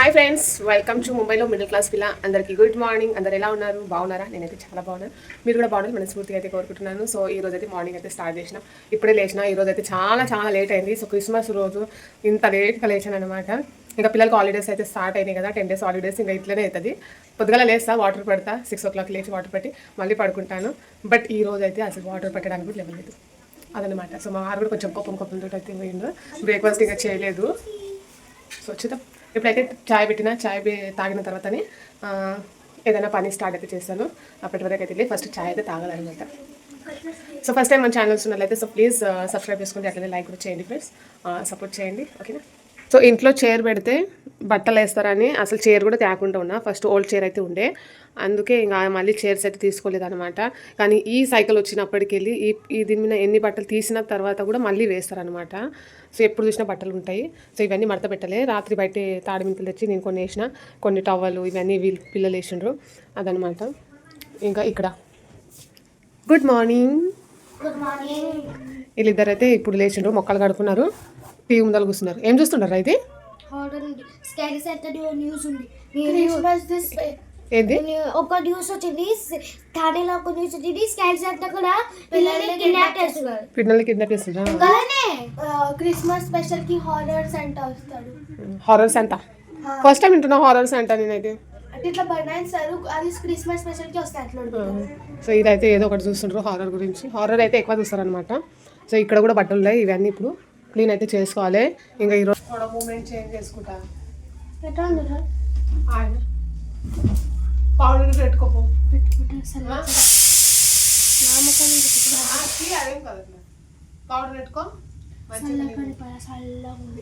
Hi friends welcome to ముంబైలో middle class పిల్ల అందరికీ గుడ్ మార్నింగ్ అందరు ఎలా ఉన్నారు? బాగున్నారా? నేనైతే చాలా బాగున్నాను మీరు కూడా బాగున్నారు మనస్ఫూర్తిగా అయితే కోరుకుంటున్నాను. సో ఈ రోజు అయితే మార్నింగ్ అయితే స్టార్ట్ చేసిన. ఇప్పుడే లేచిన. ఈ రోజు అయితే చాలా చాలా లేట్ అయింది. సో క్రిస్మస్ రోజు ఇంత లేట్గా లేచాను అనమాట ఇంకా పిల్లలకి హాలిడేస్ అయితే స్టార్ట్ అయినాయి కదా. టెన్ డేస్ హాలిడేస్ ఇంకా ఇట్లనే అవుతుంది పొద్దుగల లేస్తా వాటర్ పెడతా. సిక్స్ ఓ క్లాక్ లేచి వాటర్ పెట్టి మళ్ళీ పడుకుంటాను. బట్ ఈ రోజు అయితే అసలు వాటర్ పెట్టడానికి కూడా లేవలేదు. అదనమాట సో మా వారు కూడా కొంచెం కోపం కోపంతో అయితే పోయిండు బ్రేక్ఫాస్ట్ ఇంకా చేయలేదు. సో చూద్దాం ఇప్పుడైతే చాయ్ పెట్టినా చాయ్ తాగిన తర్వాతనే ఏదైనా పని స్టార్ట్ అయితే చేస్తాను. అప్పటి వరకు అయితే వెళ్ళి ఫస్ట్ చాయ్ అయితే తాగాలన్నమాట. సో ఫస్ట్ టైం మన ఛానల్స్ ఉన్నట్లయితే సో ప్లీజ్ సబ్స్క్రైబ్ చేసుకోండి అట్లనే లైక్ కూడా చేయండి ఫ్రెండ్స్ సపోర్ట్ uh, చేయండి. ఓకేనా సో ఇంట్లో చైర్ పెడితే బట్టలు వేస్తారని అసలు చైర్ కూడా తేకుండా ఉన్నా. ఫస్ట్ ఓల్డ్ చైర్ అయితే ఉండే. అందుకే ఇంకా మళ్ళీ చైర్స్ అయితే తీసుకోలేదు అనమాట కానీ ఈ సైకిల్ వచ్చినప్పటికి వెళ్ళి ఈ ఈ దీని మీద ఎన్ని బట్టలు తీసిన తర్వాత కూడా మళ్ళీ వేస్తారనమాట సో ఎప్పుడు చూసినా బట్టలు ఉంటాయి. సో ఇవన్నీ మడత పెట్టలే. రాత్రి బయట తాడిమింతలు తెచ్చి నేను కొన్ని వేసిన. కొన్ని టవలు ఇవన్నీ వీళ్ళు పిల్లలు వేసిండ్రు. అదనమాట ఇంకా ఇక్కడ. గుడ్ మార్నింగ్ గుడ్ మార్నింగ్ వీళ్ళిద్దరైతే ఇప్పుడు లేచిండ్రు. మొక్కలు కడుక్కున్నారు. టీవీ ముందర కూర్చున్నారు. ఏం చూస్తున్నారు అయితే? న్యూస్ ఉంది. ఏంది? ఒక న్యూస్ వచ్చింది. థానేలో ఒక న్యూస్ వచ్చింది. స్కారీ సాటర్డే కూడా పిల్లల్ని కిడ్నాప్ చేస్తున్నారు. పిల్లలకి కిడ్నాప్ చేస్తుండ్రా అలానే క్రిస్మస్ స్పెషల్కి హారర్ సెంటర్ వస్తాడు. హారర్స్ అంట ఫస్ట్ టైం వింటున్నా హారర్స్ అంట నేనైతే. అంటే ఇట్లా బనాయిస్తారు అది క్రిస్మస్ స్పెషల్కి వస్తాయి. సో ఇదైతే ఏదో ఒకటి చూస్తుండ్రు హారర్ గురించి. హారర్ అయితే ఎక్కువ చూస్తారనమాట సో ఇక్కడ కూడా బట్టలు ఉన్నాయి ఇవన్నీ ఇప్పుడు. క్లీన్ అయితే చేసుకోవాలి. ఇంకా ఈరోజు కూడా మూమెంట్ చేంజ్ చేసుకుంటా. పౌడర్ పెట్టుకోపో. పౌడర్ పెట్టుకో. మంచిగా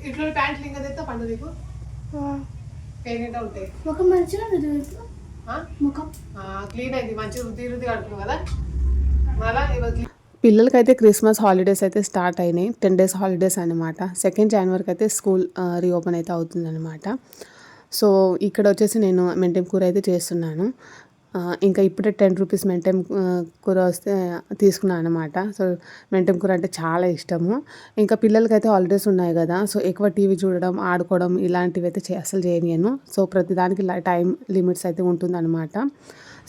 ఇట్లా ప్యాంట్లు ఇంకా తెస్తే పండు నీకు? పేరింటే ఉంటాయి. ముఖం మంచిగా? ముఖం? ఆ, క్లీన్ అయింది మంచి రుద్ది రుద్ది కడుతున్నావు కదా? మళ్ళా పిల్లలకైతే క్రిస్మస్ హాలిడేస్ అయితే స్టార్ట్ అయినాయి. టెన్ డేస్ హాలిడేస్ అనమాట సెకండ్ జనవరికి అయితే స్కూల్ రీఓపెన్ అయితే అవుతుందన్నమాట. సో ఇక్కడ వచ్చేసి నేను మెంటెం కూర అయితే చేస్తున్నాను. ఇంకా ఇప్పుడే టెన్ రూపీస్ మెంటెం కూర వస్తే తీసుకున్నాను అనమాట సో మెంటెం కూర అంటే చాలా ఇష్టము. ఇంకా పిల్లలకైతే హాలిడేస్ ఉన్నాయి కదా సో ఎక్కువ టీవీ చూడడం ఆడుకోవడం ఇలాంటివి అయితే చే- అసలు చేయను సో ప్రతిదానికి టైం లిమిట్స్ అయితే ఉంటుందన్నమాట.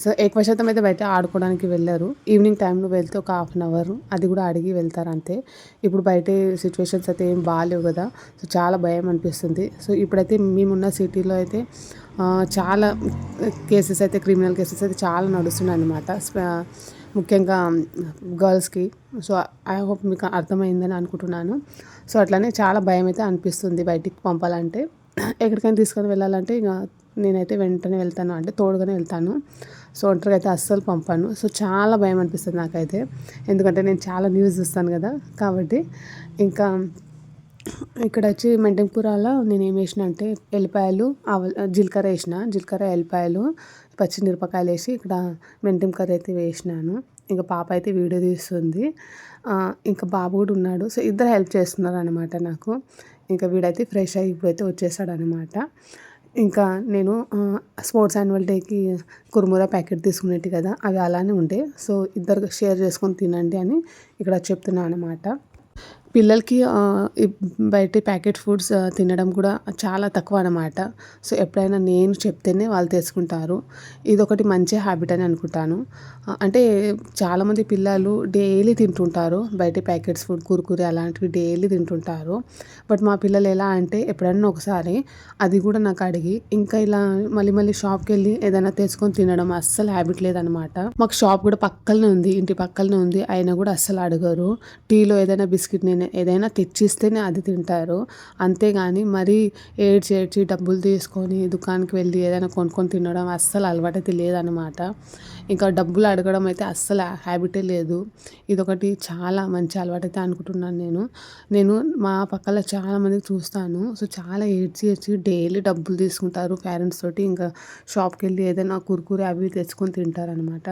సో ఎక్కువ శాతం అయితే బయట ఆడుకోవడానికి వెళ్ళారు. ఈవినింగ్ టైంలో వెళ్తే ఒక హాఫ్ అన్ అవర్ అది కూడా అడిగి వెళ్తారు అంతే. ఇప్పుడు బయట సిచ్యువేషన్స్ అయితే ఏం బాగాలేవు కదా సో చాలా భయం అనిపిస్తుంది. సో ఇప్పుడైతే మేమున్న సిటీలో అయితే చాలా కేసెస్ అయితే క్రిమినల్ కేసెస్ అయితే చాలా నడుస్తున్నాయి అనమాట ముఖ్యంగా గర్ల్స్కి. సో ఐ హోప్ మీకు అర్థమైందని అనుకుంటున్నాను. సో అట్లానే చాలా భయం అయితే అనిపిస్తుంది బయటికి పంపాలంటే. ఎక్కడికైనా తీసుకొని వెళ్ళాలంటే ఇక నేనైతే వెంటనే వెళ్తాను అంటే తోడుగానే వెళ్తాను. సో ఒంటరిగా అయితే అస్సలు పంపాను. సో చాలా భయం అనిపిస్తుంది నాకైతే. ఎందుకంటే నేను చాలా న్యూస్ చూస్తాను కదా కాబట్టి. ఇంకా ఇక్కడ వచ్చి మెంటంకూరలో నేను ఏం వేసిన అంటే ఎల్లిపాయలు ఆవ జీలకర్ర వేసిన. జీలకర్ర ఎల్లిపాయలు పచ్చిమిరపకాయలు వేసి ఇక్కడ మెంటెం కర్రీ అయితే వేసినాను. ఇంకా పాప అయితే వీడియో తీస్తుంది. ఇంకా బాబు కూడా ఉన్నాడు. సో ఇద్దరు హెల్ప్ చేస్తున్నారు అనమాట నాకు. ఇంకా వీడైతే ఫ్రెష్ అయ్యి ఇప్పుడైతే వచ్చేసాడు అనమాట ఇంకా నేను స్పోర్ట్స్ యాన్యువల్ డేకి కురుముర ప్యాకెట్ తీసుకునేటి కదా అవి అలానే ఉండే సో ఇద్దరు షేర్ చేసుకొని తినండి అని ఇక్కడ చెప్తున్నాను అనమాట పిల్లలకి బయట ప్యాకెట్ ఫుడ్స్ తినడం కూడా చాలా తక్కువ అన్నమాట. సో ఎప్పుడైనా నేను చెప్తేనే వాళ్ళు తెచ్చుకుంటారు ఇది ఒకటి మంచి హ్యాబిట్ అని అనుకుంటాను. అంటే చాలామంది పిల్లలు డైలీ తింటుంటారు. బయట ప్యాకెట్స్ ఫుడ్ కురుకురే అలాంటివి డైలీ తింటుంటారు. బట్ మా పిల్లలు ఎలా అంటే ఎప్పుడైనా ఒకసారి అది కూడా నాకు అడిగి ఇంకా ఇలా మళ్ళీ మళ్ళీ షాప్కి వెళ్ళి ఏదైనా తెచ్చుకొని తినడం అస్సలు హ్యాబిట్ లేదనమాట మాకు షాప్ కూడా పక్కనే ఉంది ఇంటి పక్కనే ఉంది. అయినా కూడా అస్సలు అడగరు. టీలో ఏదైనా బిస్కెట్ నేను ఏదైనా తెచ్చిస్తేనే అది తింటారు. అంతేగాని మరీ ఏడ్చి ఏడ్చి డబ్బులు తీసుకొని దుకాణానికి వెళ్ళి ఏదైనా కొనుక్కొని తినడం అస్సలు అలవాటైతే లేదనమాట ఇంకా డబ్బులు అడగడం అయితే అస్సలు హ్యాబిటే లేదు. ఇదొకటి చాలా మంచి అలవాటు అయితే అనుకుంటున్నాను నేను. నేను మా పక్కల చాలా మందికి చూస్తాను. సో చాలా ఏడ్చి ఏడ్చి డైలీ డబ్బులు తీసుకుంటారు పేరెంట్స్ తోటి. ఇంకా షాప్కి వెళ్ళి ఏదైనా కురుకురే అవి తెచ్చుకొని తింటారనమాట.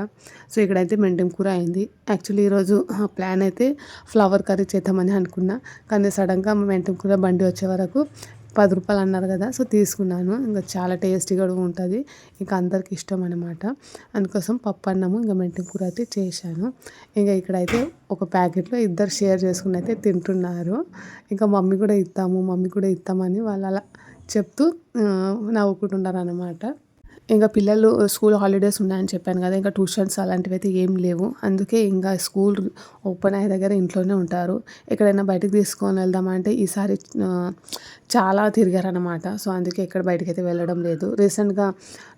సో ఇక్కడైతే మెంటెం కూర అయింది. యాక్చువల్లీ ఈరోజు ప్లాన్ అయితే ఫ్లవర్ కర్రీ చేద్దామని అనుకున్నా. కానీ సడన్గా మెంటెం కూర బండి వచ్చే వరకు పది రూపాయలు అన్నారు కదా సో తీసుకున్నాను. ఇంకా చాలా టేస్టీగా కూడా ఉంటుంది. ఇంకా అందరికి ఇష్టం అనమాట అందుకోసం పప్పు అన్నము ఇంకా మెంతి కూర అయితే చేశాను. ఇంకా ఇక్కడైతే ఒక ప్యాకెట్లో ఇద్దరు షేర్ చేసుకుని అయితే తింటున్నారు. ఇంకా మమ్మీ కూడా ఇస్తాము మమ్మీ కూడా ఇస్తామని వాళ్ళు అలా చెప్తూ నవ్వుకుంటున్నారు అనమాట ఇంకా పిల్లలు స్కూల్ హాలిడేస్ ఉన్నాయని చెప్పాను కదా ఇంకా ట్యూషన్స్ అలాంటివి అయితే ఏం లేవు. అందుకే ఇంకా స్కూల్ ఓపెన్ అయ్యే దగ్గర ఇంట్లోనే ఉంటారు. ఎక్కడైనా బయటకు తీసుకొని వెళ్దామంటే ఈసారి చాలా తిరిగారనమాట సో అందుకే ఎక్కడ బయటకు అయితే వెళ్ళడం లేదు. రీసెంట్గా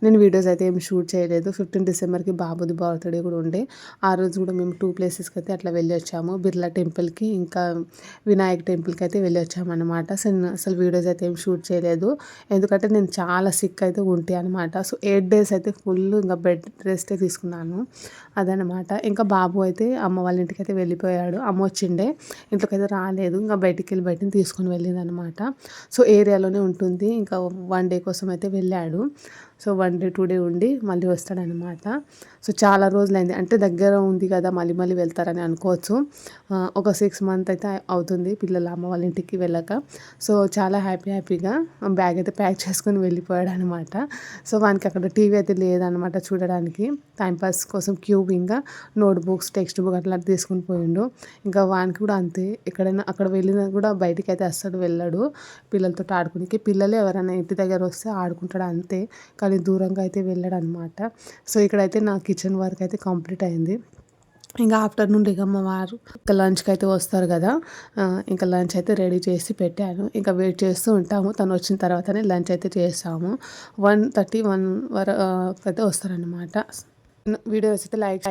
నేను వీడియోస్ అయితే ఏం షూట్ చేయలేదు. ఫిఫ్టీన్ డిసెంబర్కి బాబుది బర్త్డే కూడా ఉండే. ఆ రోజు కూడా మేము టూ ప్లేసెస్కి అయితే అట్లా వెళ్ళి వచ్చాము. బిర్లా టెంపుల్కి ఇంకా వినాయక్ టెంపుల్కి అయితే వెళ్ళి వచ్చామన్నమాట. సో అసలు వీడియోస్ అయితే ఏం షూట్ చేయలేదు. ఎందుకంటే నేను చాలా సిక్ అయితే ఉంటాయి అనమాట సో ఎయిట్ డేస్ అయితే ఫుల్ ఇంకా బెడ్ రెస్టే తీసుకున్నాను. అదనమాట ఇంకా బాబు అయితే అమ్మ వాళ్ళ ఇంటికి అయితే వెళ్ళిపోయాడు. అమ్మ వచ్చిండే. ఇంట్లోకి అయితే రాలేదు. ఇంకా బయటికి వెళ్ళి బయటని తీసుకొని వెళ్ళింది అనమాట సో ఏరియాలోనే ఉంటుంది. ఇంకా వన్ డే కోసం అయితే వెళ్ళాడు. So one day two day ఉండి మళ్ళీ వస్తాడనమాట. సో చాలా రోజులైంది. అంటే దగ్గర ఉంది కదా మళ్ళీ మళ్ళీ వెళ్తారని అనుకోవచ్చు. ఒక సిక్స్ మంత్ అయితే అవుతుంది పిల్లల అమ్మ వాళ్ళ ఇంటికి వెళ్ళక. సో చాలా హ్యాపీ హ్యాపీగా బ్యాగ్ అయితే ప్యాక్ చేసుకొని వెళ్ళిపోయాడు అనమాట సో వానికి అక్కడ టీవీ అయితే లేదనమాట చూడడానికి. టైంపాస్ కోసం క్యూబ్ ఇంకా నోట్బుక్స్ టెక్స్ట్ బుక్ అట్లా తీసుకుని పోయిండు. ఇంకా వానికి కూడా అంతే. ఎక్కడైనా అక్కడ వెళ్ళినా కూడా బయటికి అయితే అస్సలు వెళ్ళాడు. పిల్లలతో ఆడుకునికి. పిల్లలు ఎవరైనా ఇంటి దగ్గర వస్తే ఆడుకుంటాడు అంతే. కానీ దూరంగా అయితే వెళ్ళాడు అనమాట సో ఇక్కడైతే నా కిచెన్ వర్క్ అయితే కంప్లీట్ అయింది. ఇంకా ఆఫ్టర్నూన్ ఇక మా వారు ఇంకా లంచ్కి అయితే వస్తారు కదా. ఇంకా లంచ్ అయితే రెడీ చేసి పెట్టాను ఇంకా వెయిట్ చేస్తూ ఉంటాము. తను వచ్చిన తర్వాతనే లంచ్ అయితే చేస్తాము. వన్ థర్టీ వన్ వరకు అయితే వస్తారనమాట వీడియోస్ అయితే లైక్